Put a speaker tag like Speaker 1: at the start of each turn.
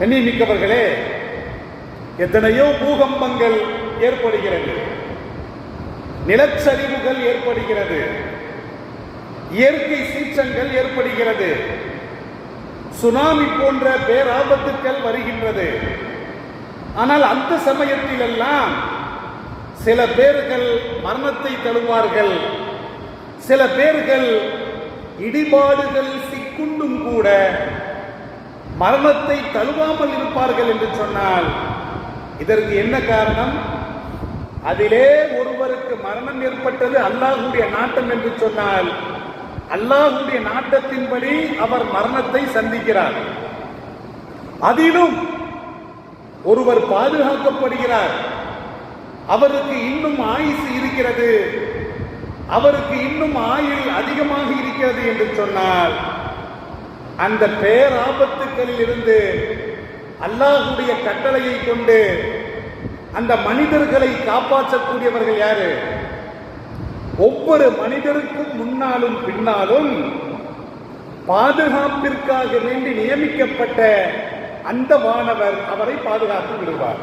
Speaker 1: மிக்கவர்களே எத்தனையோ பூகம்பங்கள் ஏற்படுகிறது. நிலச்சரிவுகள் ஏற்படுகிறது. இயற்கை சீற்றங்கள் ஏற்படுகிறது. சுனாமி போன்ற பேராபத்துக்கள் வருகின்றது. ஆனால் அந்த சமயத்திலெல்லாம் சில பேர்கள் மரணத்தை தழுவார்கள். சில பேர்கள் இடிபாடுகள் சிக்குண்டும் கூட மரணத்தை தழுவாமல் இருப்பார்கள் என்று சொன்னால் இதற்கு என்ன காரணம்? அதிலே ஒருவருக்கு மரணம் ஏற்பட்டது அல்லாஹுடைய நாட்டம் என்று சொன்னால் அல்லாஹுடைய நாட்டத்தின்படி அவர் மரணத்தை சந்திக்கிறார். அதிலும் ஒருவர் பாதுகாக்கப்படுகிறார். அவருக்கு இன்னும் ஆயுசு இருக்கிறது. அவருக்கு இன்னும் ஆயுள் அதிகமாக இருக்கிறது என்று சொன்னால் அந்த பேராபத்துக்களில் இருந்து அல்லாஹுடைய கட்டளையை கொண்டு அந்த மனிதர்களை காப்பாற்றக்கூடியவர்கள் யாரு? ஒவ்வொரு மனிதருக்கும் முன்னாலும் பின்னாலும் பாதுகாப்பிற்காக வேண்டி நியமிக்கப்பட்ட அந்த வானவர் அவரை பாதுகாத்து விடுவார்.